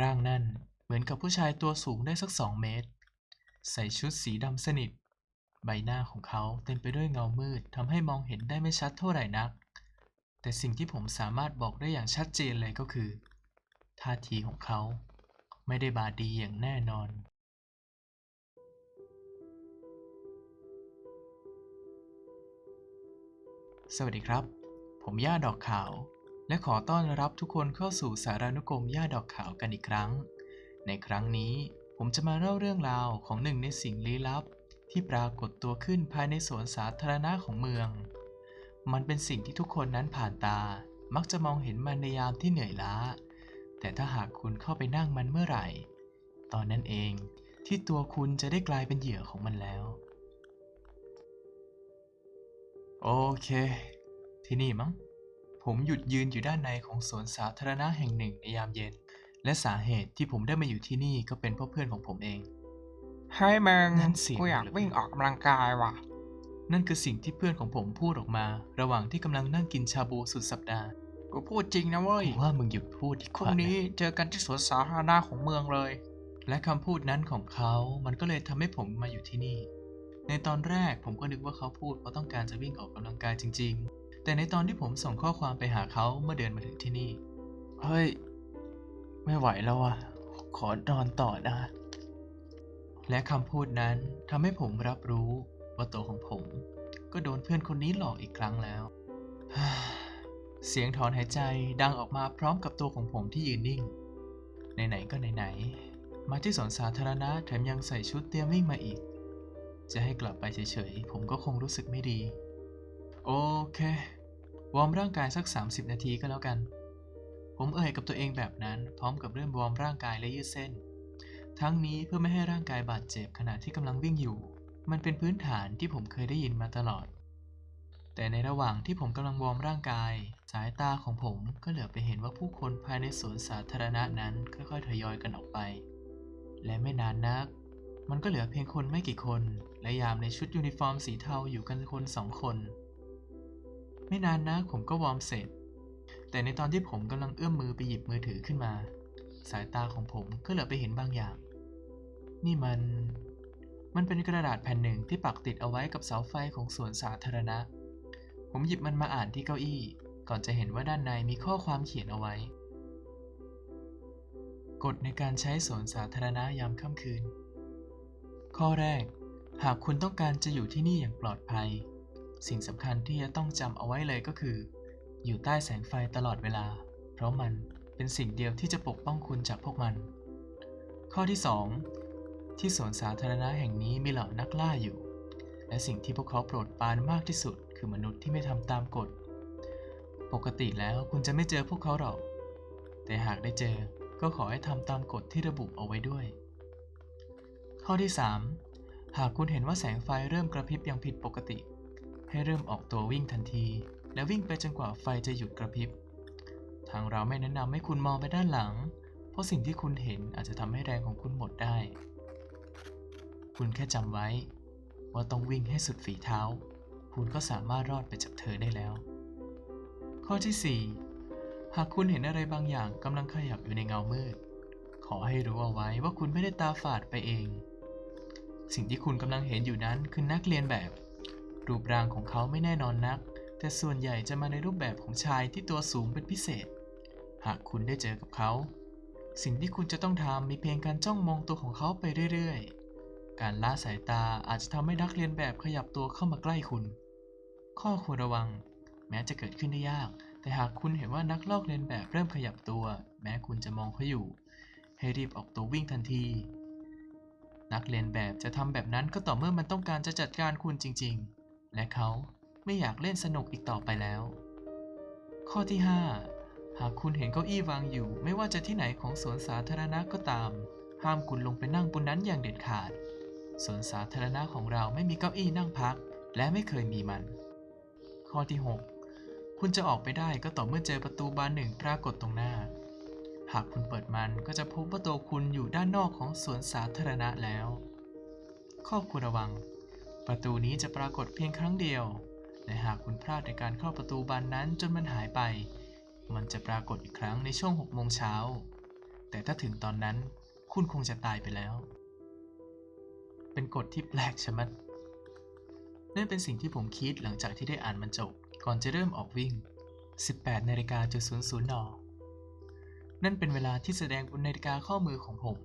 ร่างนั่นเหมือนกับผู้ชายตัวสูงได้สักสองเมตร ใส่ชุดสีดำสนิท ใบหน้าของเขาเต็มไปด้วยเงามืดทำให้มองเห็นได้ไม่ชัดเท่าไหร่นัก แต่สิ่งที่ผมสามารถบอกได้อย่างชัดเจนเลยก็คือ ท่าทีของเขาไม่ได้บาดีอย่างแน่นอนสวัสดีครับ ผมย่าดอกขาว และขอต้อนรับทุกคนเข้าสู่สารานุกรมย่าดอกขาวกันอีกครั้ง ในครั้งนี้ผมจะมาเล่าเรื่องราวของหนึ่งในสิ่งลี้ลับ ที่ปรากฏตัวขึ้นภายในสวนสาธารณะของเมือง มันเป็นสิ่งที่ทุกคนนั้นผ่านตา มักจะมองเห็นมันในยามที่เหนื่อยล้า แต่ถ้าหากคุณเข้าไปนั่งมันเมื่อไหร่ ตอนนั้นเองที่ตัวคุณจะได้กลายเป็นเหยื่อของมันแล้ว โอเค ที่นี่มั้ง ผมหยุดยืนอยู่ด้านในของสวนสาธารณะแห่งหนึ่งในยามเย็น และสาเหตุที่ผมได้มาอยู่ที่นี่ก็เป็นเพราะเพื่อนของผมเองเฮ้ยมึงนั่นเสียงกูอยากหรือวิ่งออกกำลังกายว่ะ นั่นคือสิ่งที่เพื่อนของผมพูดออกมา ระหว่างที่กำลังนั่งกินชาบูสุดสัปดาห์กูพูดจริงนะเว้ยผมว่ามึงหยุดพูดดีกพรุ่ว่างนี้นะเจอกันที่สวนสาธารณะของเมืองเลย และคำพูดนั้นของเขา มันก็เลยทำให้ผมมาอยู่ที่นี่ ในตอนแรกผมก็นึกว่าเขาพูดเพราะต้องการจะวิ่งออกกำลังกายจริงๆ แต่ในตอนที่ผมส่งข้อความไปหาเขาเมื่อเดินมาถึงที่นี่ เฮ้ย ไม่ไหวแล้วอะขอนอนต่อนะ และคำพูดนั้นทำให้ผมรับรู้ว่าตัวของผม ก็โดนเพื่อนคนนี้หลอกอีกครั้งแล้ว เสียงถอนหายใจดังออกมาพร้อมกับตัวของผมที่ยืนนิ่ง ไหนๆก็ไหนๆ มาที่สวนสาธารณะแถมยังใส่ชุดเตรียมวิ่งมาอีก จะให้กลับไปเฉยๆ ผมก็คงรู้สึกไม่ดี โอเค วอร์มร่างกายสัก 30 นาทีก็แล้วกัน ผมเอ่ยกับตัวเองแบบนั้น พร้อมกับเริ่มวอร์มร่างกายและยืดเส้น ทั้งนี้เพื่อไม่ให้ร่างกายบาดเจ็บขณะที่กำลังวิ่งอยู่ มันเป็นพื้นฐานที่ผมเคยได้ยินมาตลอด แต่ในระหว่างที่ผมกำลังวอร์มร่างกาย สายตาของผมก็เหลือบไปเห็นว่าผู้คนภายในสวนสาธารณะนั้นค่อยๆทยอยกันออกไป และไม่นานนัก มันก็เหลือเพียงคนไม่กี่คน และยามในชุดยูนิฟอร์มสีเทาอยู่กันคนสองคน ไม่นานนักผมก็วอร์มเสร็จ แต่ในตอนที่ผมกำลังเอื้อมมือไปหยิบมือถือขึ้นมา สายตาของผมก็เหลือไปเห็นบางอย่าง นี่มัน มันเป็นกระดาษแผ่นหนึ่งที่ปักติดเอาไว้กับเสาไฟของสวนสาธารณะ ผมหยิบมันมาอ่านที่เก้าอี้ ก่อนจะเห็นว่าด้านในมีข้อความเขียนเอาไว้ กฎในการใช้สวนสาธารณะยามค่ำคืน ข้อแรก หากคุณต้องการจะอยู่ที่นี่อย่างปลอดภัย สิ่งสำคัญที่จะต้องจำเอาไว้เลยก็คือ อยู่ใต้แสงไฟตลอดเวลา เพราะมันเป็นสิ่งเดียวที่จะปกป้องคุณจากพวกมัน ข้อที่ 2 ที่สวนสาธารณะแห่งนี้มีเหล่านักล่าอยู่ และสิ่งที่พวกเขาโปรดปรานมากที่สุด คือมนุษย์ที่ไม่ทำตามกฎ ปกติแล้วคุณจะไม่เจอพวกเขาหรอก แต่หากได้เจอก็ขอให้ทำตามกฎที่ระบุเอาไว้ด้วย ข้อที่ 3 หากคุณเห็นว่าแสงไฟเริ่มกระพริบอย่างผิดปกติ ให้เริ่มออกตัววิ่งทันที และวิ่งไปจนกว่าไฟจะหยุดกระพริบ ทางเราไม่แนะนำให้คุณมองไปด้านหลัง เพราะสิ่งที่คุณเห็นอาจจะทำให้แรงของคุณหมดได้ คุณแค่จำไว้ ว่าต้องวิ่งให้สุดฝีเท้า คุณก็สามารถรอดไปจากเธอได้แล้ว ข้อที่ 4 หากคุณเห็นอะไรบางอย่างกำลังขยับอยู่ในเงามืด ขอให้รู้เอาไว้ว่าคุณไม่ได้ตาฝาดไปเอง สิ่งที่คุณกำลังเห็นอยู่นั้นคือนักเรียนแบบ รูปร่างของเขาไม่แน่นอนนัก แต่ส่วนใหญ่จะมาในรูปแบบของชายที่ตัวสูงเป็นพิเศษ หากคุณได้เจอกับเขา สิ่งที่คุณจะต้องทำมีเพียงการจ้องมองตัวของเขาไปเรื่อยๆ การละสายตาอาจจะทำให้นักเรียนแบบขยับตัวเข้ามาใกล้คุณ ข้อควรระวัง แม้จะเกิดขึ้นได้ยาก แต่หากคุณเห็นว่านักลอกเลียนแบบเริ่มขยับตัว แม้คุณจะมองเขาอยู่ ให้รีบออกตัววิ่งทันทีนักเรียนแบบจะทำแบบนั้นก็ต่อเมื่อมันต้องการจะจัดการคุณจริง ๆ และเขาไม่อยากเล่นสนุกอีกต่อไปแล้ว ข้อที่ 5 หากคุณเห็นเก้าอี้วางอยู่ ไม่ว่าจะที่ไหนของสวนสาธารณะก็ตาม ห้ามคุณลงไปนั่งบนนั้นอย่างเด็ดขาด สวนสาธารณะของเราไม่มีเก้าอี้นั่งพัก และไม่เคยมีมัน ข้อที่ 6 คุณจะออกไปได้ก็ต่อเมื่อเจอประตูบานหนึ่งปรากฏตรงหน้า หากคุณเปิดมันก็จะพบว่าตัวคุณอยู่ด้านนอกของสวนสาธารณะแล้ว ข้อควรระวัง ประตูนี้จะปรากฏเพียงครั้งเดียว และหากคุณพลาดในการเข้าประตูบานนั้นจนมันหายไป มันจะปรากฏอีกครั้งในช่วง6โมงเช้า แต่ถ้าถึงตอนนั้นคุณคงจะตายไปแล้ว เป็นกฎที่แปลกชะมัดนั่นเป็นสิ่งที่ผมคิดหลังจากที่ได้อ่านมันจบ ก่อนจะเริ่มออกวิ่ง 18นาฬิกาจุดศูนย์ศูนย์นนั่นเป็นเวลาที่แสดงบนนาฬิกาข้อมือของผม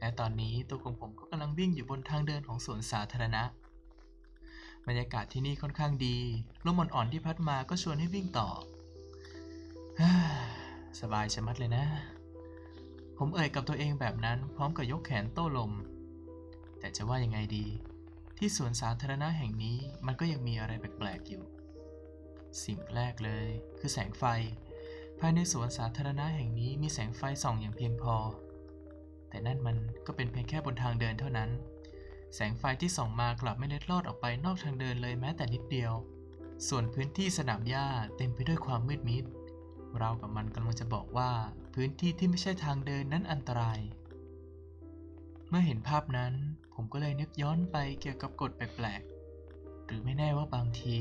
และตอนนี้ตัวของผมก็กำลังวิ่งอยู่บนทางเดินของสวนสาธารณะ บรรยากาศที่นี่ค่อนข้างดีลมอ่อนๆที่พัดมาก็ชวนให้วิ่งต่อ สบายชะมัดเลยนะ ผมเอ่ยกับตัวเองแบบนั้นพร้อมกับยกแขนโต้ลม แต่จะว่ายังไงดี ที่สวนสาธารณะแห่งนี้มันก็ยังมีอะไรแปลกๆอยู่ สิ่งแรกเลย คือแสงไฟ ภายในสวนสาธารณะแห่งนี้มีแสงไฟส่องอย่างเพียงพอ แต่นั่นมันก็เป็นเพียงแค่บนทางเดินเท่านั้น แสงไฟที่ส่องมากลับไม่เล็ดลอดออกไปนอกทางเดินเลยแม้แต่นิดเดียว ส่วนพื้นที่สนามหญ้าเต็มไปด้วยความมืดมิด เรากับมันกำลังจะบอกว่า พื้นที่ที่ไม่ใช่ทางเดินนั้นอันตราย เมื่อเห็นภาพนั้น ผมก็เลยนึกย้อนไปเกี่ยวกับกฎแปลกๆ หรือไม่แน่ว่าบางที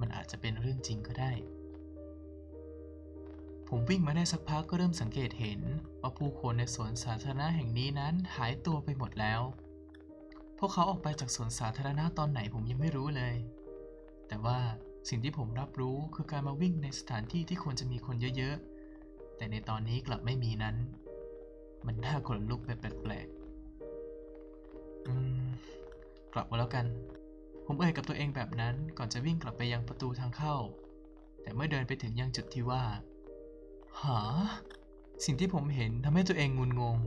มันอาจจะเป็นเรื่องจริงก็ได้ ผมวิ่งมาได้สักพักก็เริ่มสังเกตเห็น ว่าผู้คนในสวนสาธารณะแห่งนี้นั้นหายตัวไปหมดแล้ว พวกเขาออกไปจากสวนสาธารณะตอนไหนผมยังไม่รู้เลย แต่ว่าสิ่งที่ผมรับรู้คือการมาวิ่งในสถานที่ที่ควรจะมีคนเยอะๆ แต่ในตอนนี้กลับไม่มีนั้น มันน่าขนลุกแบบแปลกๆอืมกลับมาแล้วกัน ผมเอ่ยกับตัวเองแบบนั้นก่อนจะวิ่งกลับไปยังประตูทางเข้า แต่เมื่อเดินไปถึงยังจุดที่ว่า หา สิ่งที่ผมเห็นทำให้ตัวเองงุนงง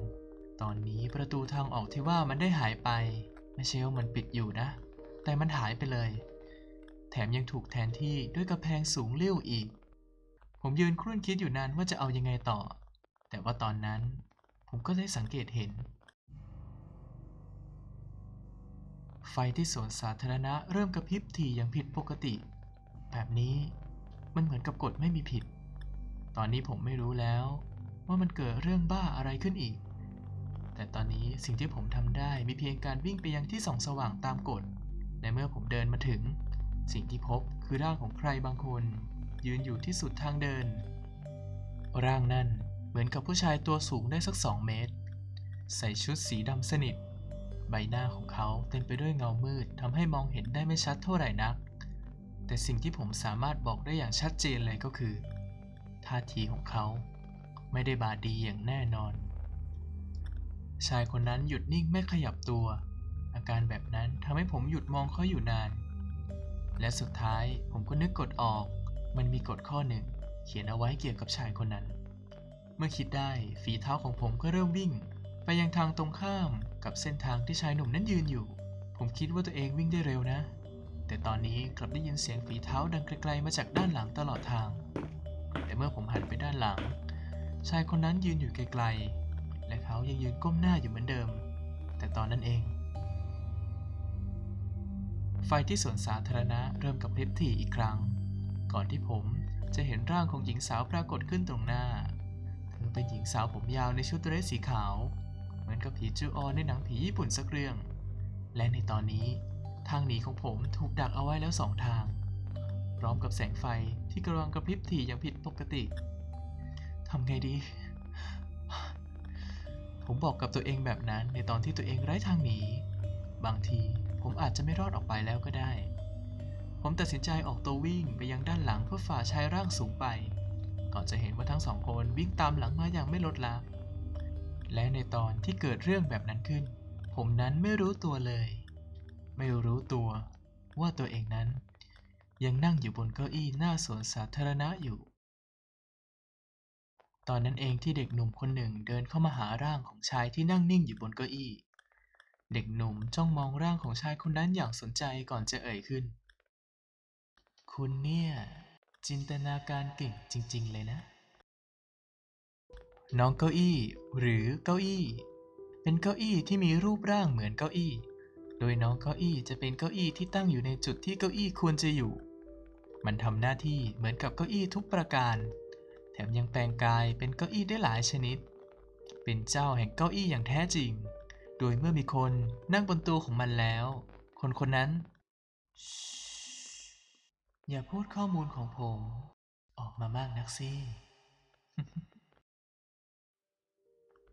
ตอนนี้ประตูทางออกที่ว่ามันได้หายไป ไม่ใช่ว่ามันปิดอยู่นะ แต่มันหายไปเลย แถมยังถูกแทนที่ด้วยกระแพงสูงเลี้ยวอีก ผมยืนครุ่นคิดอยู่นานว่าจะเอายังไงต่อ แต่ว่าตอนนั้น ผมก็ได้สังเกตเห็น ไฟที่สวนสาธารณะเริ่มกระพริบถี่อย่างผิดปกติ แบบนี้มันเหมือนกับกฎไม่มีผิด ตอนนี้ผมไม่รู้แล้วว่ามันเกิดเรื่องบ้าอะไรขึ้นอีก แต่ตอนนี้สิ่งที่ผมทำได้มีเพียงการวิ่งไปยังที่ส่องสว่างตามกฎ ในเมื่อผมเดินมาถึง สิ่งที่พบคือร่างของใครบางคน ยืนอยู่ที่สุดทางเดิน ร่างนั้นเหมือนกับผู้ชายตัวสูงได้สักสองเมตร ใส่ชุดสีดำสนิท ใบหน้าของเขาเต็มไปด้วยเงามืดทำให้มองเห็นได้ไม่ชัดเท่าไหร่นัก แต่สิ่งที่ผมสามารถบอกได้อย่างชัดเจนเลยก็คือ ท่าทีของเขาไม่ได้บาดีอย่างแน่นอน ชายคนนั้นหยุดนิ่งไม่ขยับตัว อาการแบบนั้นทำให้ผมหยุดมองเขาอยู่นาน และสุดท้ายผมก็นึกกฎออก มันมีกฎข้อหนึ่ง เขียนเอาไว้เกี่ยวกับชายคนนั้น เมื่อคิดได้ฝีเท้าของผมก็เริ่มวิ่ง ไปยังทางตรงข้ามกับเส้นทางที่ชายหนุ่มนั้นยืนอยู่ ผมคิดว่าตัวเองวิ่งได้เร็วนะ แต่ตอนนี้กลับได้ยินเสียงฝีเท้าดังไกลๆมาจากด้านหลังตลอดทาง แต่เมื่อผมหันไปด้านหลัง ชายคนนั้นยืนอยู่ไกลๆ และเขายังยืนก้มหน้าอยู่เหมือนเดิม แต่ตอนนั้นเอง ไฟที่สวนสาธารณะเริ่มกระพริบถี่อีกครั้ง ก่อนที่ผมจะเห็นร่างของหญิงสาวปรากฏขึ้นตรงหน้า เธอเป็นหญิงสาวผมยาวในชุดเดรสสีขาว เหมือนกับผีจูออนในหนังผีญี่ปุ่นสักเรื่อง และในตอนนี้ทางหนีของผมถูกดักเอาไว้แล้วสองทาง พร้อมกับแสงไฟที่กำลังกระพริบถี่อย่างผิดปกติทำไงดี ผมบอกกับตัวเองแบบนั้นในตอนที่ตัวเองไร้ทางหนี บางทีผมอาจจะไม่รอดออกไปแล้วก็ได้ ผมตัดสินใจออกตัววิ่งไปยังด้านหลังเพื่อฝ่าชายร่างสูงไป ก่อนจะเห็นว่าทั้งสองคนวิ่งตามหลังมาอย่างไม่ลดละและในตอนที่เกิดเรื่องแบบนั้นขึ้น ผมนั้นไม่รู้ตัวเลย ไม่รู้ตัวว่าตัวเองนั้น ยังนั่งอยู่บนเก้าอี้หน้าสวนสาธารณะอยู่ ตอนนั้นเองที่เด็กหนุ่มคนหนึ่งเดินเข้ามาหาร่างของชายที่นั่งนิ่งอยู่บนเก้าอี้ เด็กหนุ่มจ้องมองร่างของชายคนนั้นอย่างสนใจก่อนจะเอ่ยขึ้น คุณเนี่ย จินตนาการเก่งจริง ๆ เลยนะ น้องเก้าอี้ หรือเก้าอี้ เป็นเก้าอี้ที่มีรูปร่างเหมือนเก้าอี้ โดยน้องเก้าอี้จะเป็นเก้าอี้ที่ตั้งอยู่ในจุดที่เก้าอี้ควรจะอยู่ มันทำหน้าที่เหมือนกับเก้าอี้ทุกประการ แถมยังแปลงกายเป็นเก้าอี้ได้หลายชนิด เป็นเจ้าแห่งเก้าอี้อย่างแท้จริง โดยเมื่อมีคนนั่งบนตัวของมันแล้ว คนคนนั้น อย่าพูดข้อมูลของผม ออกมามากนักสิ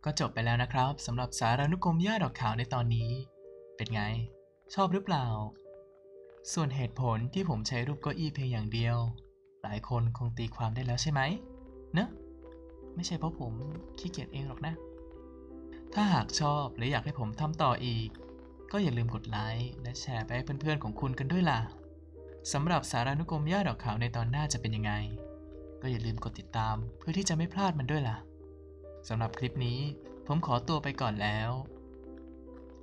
ก็จบไปแล้วนะครับสำหรับสารานุกรมย่าดอกขาวในตอนนี้ เป็นไง ชอบหรือเปล่า ส่วนเหตุผลที่ผมใช้รูปเก้าอี้เพียงอย่างเดียว หลายคนคงตีความได้แล้วใช่ไหม เนอะไม่ใช่เพราะผมขี้เกียจเองหรอกนะ ถ้าหากชอบหรืออยากให้ผมทำต่ออีก ก็อย่าลืมกดไลค์และแชร์ไปให้เพื่อนๆของคุณกันด้วยล่ะสำหรับสารานุกรมย่าดอกขาวในตอนหน้าจะเป็นยังไง ก็อย่าลืมกดติดตามเพื่อที่จะไม่พลาดมันด้วยล่ะสำหรับคลิปนี้ผมขอตัวไปก่อนแล้ว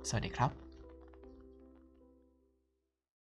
สวัสดีครับ